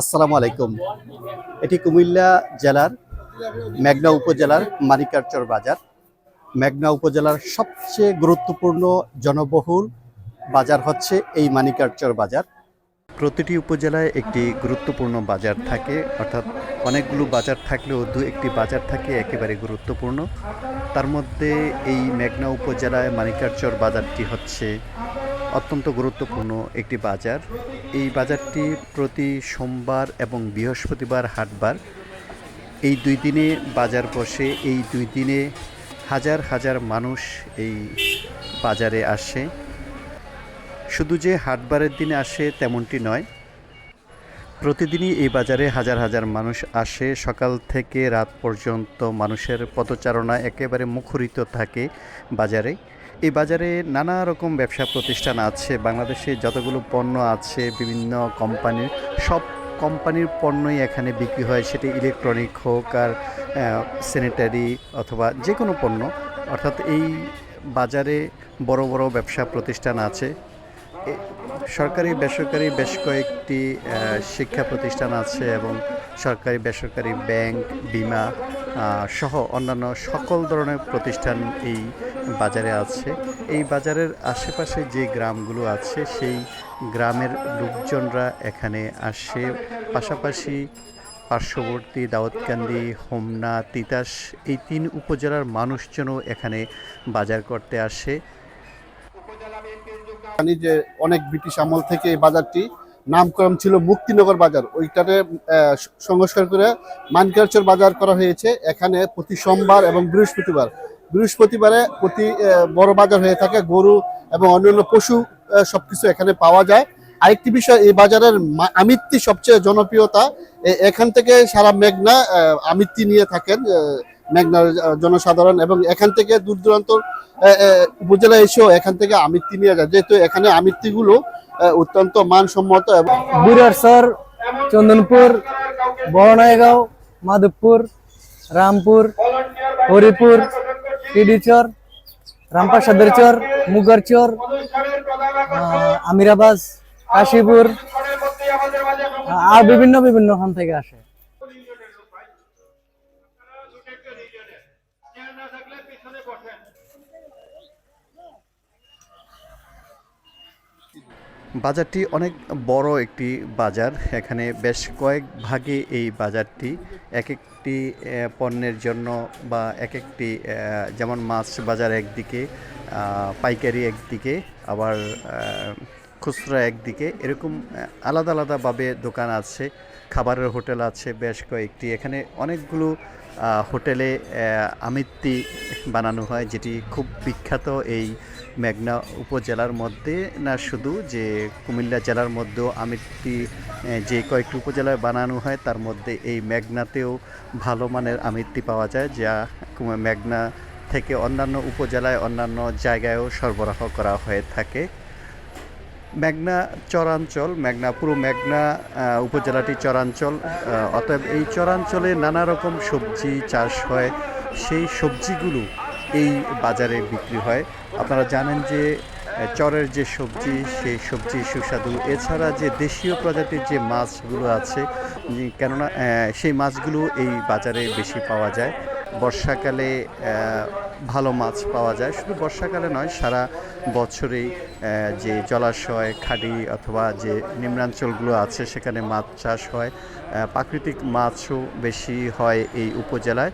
আসসালামু আলাইকুম। এটি কুমিল্লা জেলার মেঘনা উপজেলার মানিকারচর বাজার। মেঘনা উপজেলার সবচেয়ে গুরুত্বপূর্ণ জনবহুল বাজার হচ্ছে এই মানিকারচর বাজার। প্রতিটি উপজেলায় একটি গুরুত্বপূর্ণ বাজার থাকে, অর্থাৎ অনেকগুলো বাজার থাকলেও দু একটি বাজার থাকে একেবারে গুরুত্বপূর্ণ। তার মধ্যে এই মেঘনা উপজেলায় মানিকারচর বাজারটি হচ্ছে অত্যন্ত গুরুত্বপূর্ণ একটি বাজার। এই বাজারটি প্রতি সোমবার এবং বৃহস্পতিবার হাটবার। এই দুই দিনে বাজার বসে, এই দুই দিনে হাজার হাজার মানুষ এই বাজারে আসে। শুধু যে হাটবারের দিনে আসে তেমনটি নয়। প্রতিদিনই এই বাজারে হাজার হাজার মানুষ আসে। সকাল থেকে রাত পর্যন্ত মানুষের পদচারণা একেবারে মুখরিত থাকে বাজারে। এই বাজারে নানা রকম ব্যবসা প্রতিষ্ঠান আছে, বাংলাদেশে যতগুলো পণ্য আছে, বিভিন্ন কোম্পানির সব কোম্পানির পণ্যই এখানে বিক্রি হয়, সেটি ইলেকট্রনিক হোক আর স্যানিটারি অথবা যে কোনো পণ্য। অর্থাৎ এই বাজারে বড় বড় ব্যবসা প্রতিষ্ঠান আছে। সরকারি, বেসরকারি বেশ কয়েকটি শিক্ষা প্রতিষ্ঠান আছে এবং সরকারি, বেসরকারি ব্যাংক, বিমা সহ অন্যান্য সকল ধরনের প্রতিষ্ঠান এই বাজারে আছে। এই বাজারের আশেপাশে যে গ্রামগুলো আছে, সেই গ্রামের লোকজনরা এখানে আসে। পাশাপাশি পার্শ্ববর্তী দাউদকান্দি, হোমনা, তিতাস এই তিন উপজেলার মানুষজনও এখানে বাজার করতে আসে। জানি যে অনেক ব্রিটিশ আমল থেকে এই বাজারটি নামকরণ ছিল মুক্তিনগর বাজার। ওইটাতে সংস্কার করে মানকালচার বাজার করা হয়েছে। এখানে প্রতি সোমবার এবং বৃহস্পতিবার। বৃহস্পতিবারে প্রতি বড় বাজার হয়ে থাকে, গরু এবং অন্যান্য পশু সবকিছু এখানে পাওয়া যায়। আরেকটি বিষয়, এই বাজারের আমিত্তি সবচেয়ে জনপ্রিয়তা এখান থেকে সারা মেঘনা আমিত্তি নিয়ে থাকেন মেঘনার জনসাধারণ এবং এখান থেকে দূর দূরান্ত উপজেলা এসেও এখান থেকে আমিত্তি নিয়ে যায়। যেহেতু এখানে আমিত্তিগুলো অত্যন্ত মানসম্মত এবং বুড়ারসর চন্দনপুর বড়নাইগাঁও মাধবপুর রামপুর হরিপুর পিডিচর রামপাসাদের চর মুগারচর আহ, আমিরাবাজ কাশীপুর আর বিভিন্ন বিভিন্ন ওখান থেকে আসে। বাজারটি অনেক বড় একটি বাজার। এখানে বেশ কয়েক ভাগে এই বাজারটি এক একটি পণ্যের জন্য বা এক একটি যেমন মাছ বাজার একদিকে পাইকারি একদিকে, আবার খুচরা একদিকে। এরকম আলাদা আলাদাভাবে দোকান আছে, খাবারের হোটেল আছে বেশ কয়েকটি। এখানে অনেকগুলো হোটেলে আমিত্তি বানানো হয়, যেটি খুব বিখ্যাত এই মেঘনা উপজেলার মধ্যে। না শুধু, যে কুমিল্লা জেলার মধ্যেও আমিত্তি যে কয়েকটি উপজেলায় বানানো হয়, তার মধ্যে এই মেঘনাতেও ভালো মানের আমিত্তি পাওয়া যায়, যা মেঘনা থেকে অন্যান্য উপজেলায় অন্যান্য জায়গায়ও সরবরাহ করা হয়ে থাকে। মেঘনা চরাঞ্চল মেঘনা পুরো মেঘনা উপজেলাটি চরাঞ্চল। অতএব এই চরাঞ্চলে নানা রকম সবজি চাষ হয়। সেই সবজিগুলো এই বাজারে বিক্রি হয়। আপনারা জানেন যে চরের যে সবজি, সেই সবজি সুস্বাদু। এছাড়া যে দেশীয় প্রজাতির যে মাছগুলো আছে কেননা সেই মাছগুলো এই বাজারে বেশি পাওয়া যায়। বর্ষাকালে ভালো মাছ পাওয়া যায়। শুধু বর্ষাকালে নয়, সারা বছরেই যে জলাশয়, খাড়ি অথবা যে নিম্নাঞ্চলগুলো আছে, সেখানে মাছ চাষ হয়। প্রাকৃতিক মাছও বেশি হয় এই উপজেলায়।